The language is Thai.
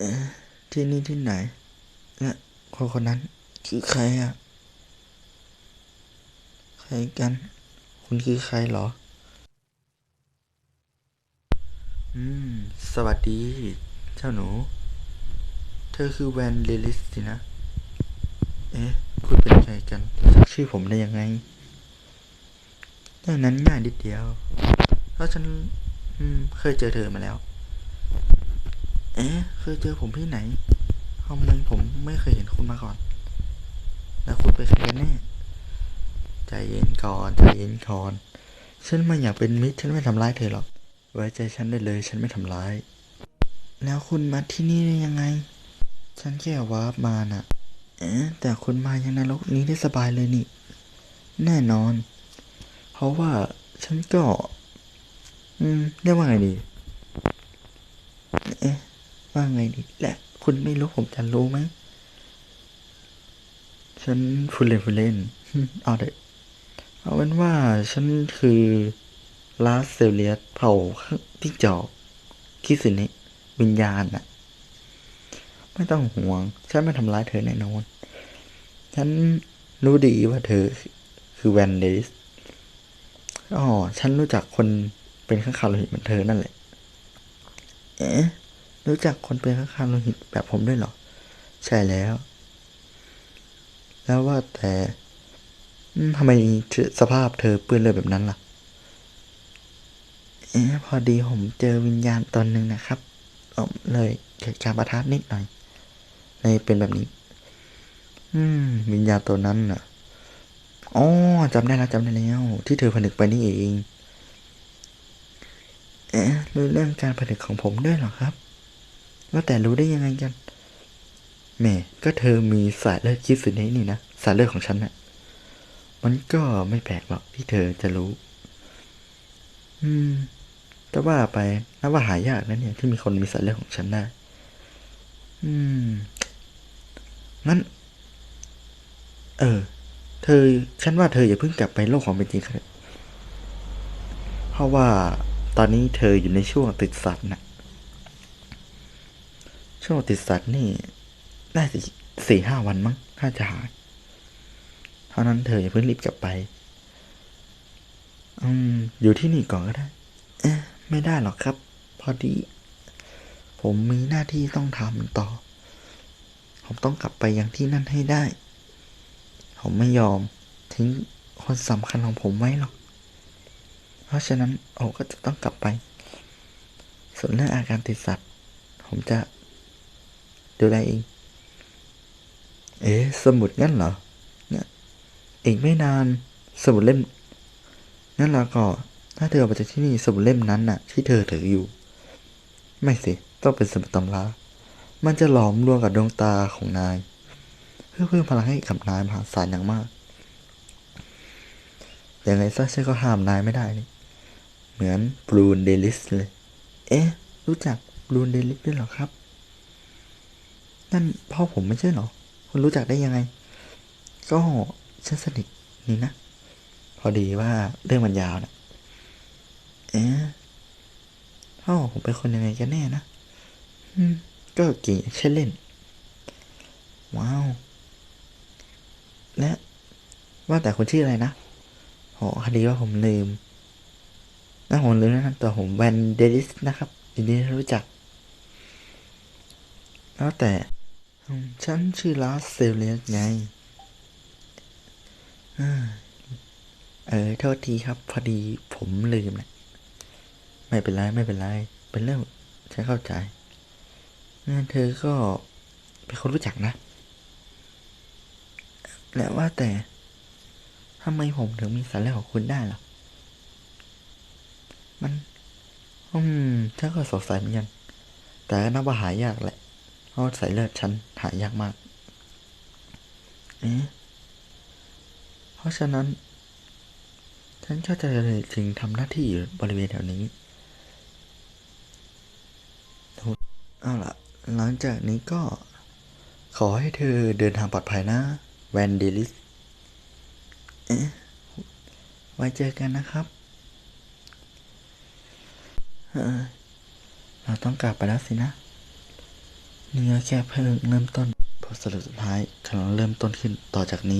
อที่นี่ที่ไหน และคนคนนั้นคือใครอะ ใครกัน คุณคือใครเหรอ อืม สวัสดี เจ้าหนู เธอคือแวนเลลิสสินะ เอ๊ะ คุณเป็นใครกันซักชื่อผมได้ยังไงเรื่องนั้นง่ายนิดเดียว เพราะฉันอืมเคยเจอเธอมาแล้ว เอ๊ะ เคยเจอผมที่ไหนทำไมผมไม่เคยเห็นคุณมาก่อน แล้วคุณเป็นใครกันแน่ ใจเย็นก่อน ใจเย็นก่อน ฉันไม่อยากเป็นมิตร ฉันไม่ทำร้ายเธอหรอก ไว้ใจฉันได้เลย ฉันไม่ทำร้าย แล้วคุณมาที่นี่ได้ยังไง ฉันแค่วาร์ปมาน่ะ เอ๊ะแต่คุณมายังในโลกนี้ได้สบายเลยนี่ แน่นอน เพราะว่าฉันก็ อืมเรียกว่าไงดี ว่าไงดีและ คุณไม่รู้ผมจะรู้ไหมฉันฟูเล่นฟูเล่นเอาเถอะเอาเป็นว่าฉันคือลาสเซเลียสเผ่าที่จอกคิสุนิวิญญาณน่ะไม่ต้องห่วง ฉันไม่ทำร้ายเธอแน่นอน ฉันรู้ดีว่าเธอคือแวนเดสอ๋อ ฉันรู้จักคนเป็นข้างคาวโลหิตเหมือนเธอนั่นแหละ เอ๊ะ รู้จักคนเป็นข้างคาวโลหิตแบบผมด้วยเหรอ ใช่แล้ว แล้วว่าแต่ทำไมสภาพเธอเปื้อนเลือดแบบนั้นล่ะเอ๊ะพอดีผมเจอวิญญาณตนหนึ่งนะครับผมเลยเกิดการประทะนิดหน่อยเลยเป็นแบบนี้ อืม วิญญาณตัวนั้นน่ะอ๋อจำได้แล้วจำได้แล้ว ที่เธอผนึกไปนี่เอง เอ๊ะรู้เรื่องการผนึกของผมด้วยเหรอครับ ว่าแต่รู้ได้ยังไงกันแหม่ก็เธอมีสายเลือดคิดสุดนี้นี่นะสายเลือดของฉันน่ะ มันก็ไม่แปลกหรอกที่เธอจะรู้ อืม แต่ว่าไปนับว่าหายากนะเนี่ย ที่มีคนมีสายเลือดของฉันได้อืมงั้น เออ เธอ ฉันว่าเธออย่าเพิ่งกลับไปโลกของเป็นจริงครับเพราะว่าตอนนี้เธออยู่ในช่วงติดสัตว์น่ะ ช่วงติดสัตว์นี่ ได้สี่ห้าวันมั้งถ้าจะหายเพรานั้นเธออย่าเพิ่งรีบกลับไป อืม อยู่ที่นี่ก่อนก็ได้เอ๊ะไม่ได้หรอกครับ พอดี ผมมีหน้าที่ต้องทำต่อ ผมต้องกลับไปยังที่นั่นให้ได้ ผมไม่ยอม ทิ้งคนสำคัญของผมไว้หรอก เพราะฉะนั้นโอก็จะต้องกลับไป ส่วนเรื่องอาการติดสัตว์ ผมจะ ดูแลเอง เอ๊ะ สมุดงั้นเหรอ เนี่ยอีกไม่นานสมุดเล่มงั้นล้วก็ ถ้าเธอออกไปจากที่นี่สมุดเล่มนั้นน่ะ ที่เธอถืออยู่ ไม่สิ ต้องเป็นสมุดตำรามันจะหลอมรวมกับดวงตาของนาย เพื่อเพิ่มพลังให้กับนายมหาศาลอย่างมากยังไงซะฉันก็ห้ามนายไม่ได้นี่เหมือนบรูนเดลิสเลย เอ๊ะ รู้จักบรูนเดลิสด้วยหรอครับ นั่นพ่อผมไม่ใช่เหรอ คุณรู้จักได้ยังไง ก็ฉันสนิทนี่นะ พอดีว่าเรื่องมันยาวนะเอ๊ะพ่อผมเป็นคนยังไงกันแน่นะอืม ก็เก่งแค่เล่น ว้าว และ ว่าแต่คนชื่ออะไรนะโหคดีว่าผมลืมนะผมลืมนะตัวผมแวนเดลิสนะครับยินดีที่รู้จัก แล้วแต่ ฉันชื่อลาสเซเลียสไง เออ โทษทีครับ พอดีผมลืมนะไม่เป็นไร ไม่เป็นไร เป็นเรื่องฉันเข้าใจงั้นเธอก็เป็นคนรู้จักนะ แล้วว่าแต่ทำไมผมถึงมีสายเลือดของคุณได้ล่ะ มัน อืมฉันก็สงสัยเหมือนกัน แต่ก็นับว่าหายากแหละ เพราะสายเลือดฉันหายากมากเอ๊ะเพราะฉะนั้น ฉันก็จะเลยจึงทำหน้าที่อยู่บริเวณแถวนี้เอาล่ะ หลังจากนี้ก็ขอให้เธอเดินทางปลอดภัยนะ แวนเดลิส เอ๊ะ ไว้เจอกันนะครับเราต้องกลับไปแล้วสินะ นี่ก็แค่เพิ่งเริ่มต้น พอสรุปสุดท้ายกำลังเริ่มต้นขึ้นต่อจากนี้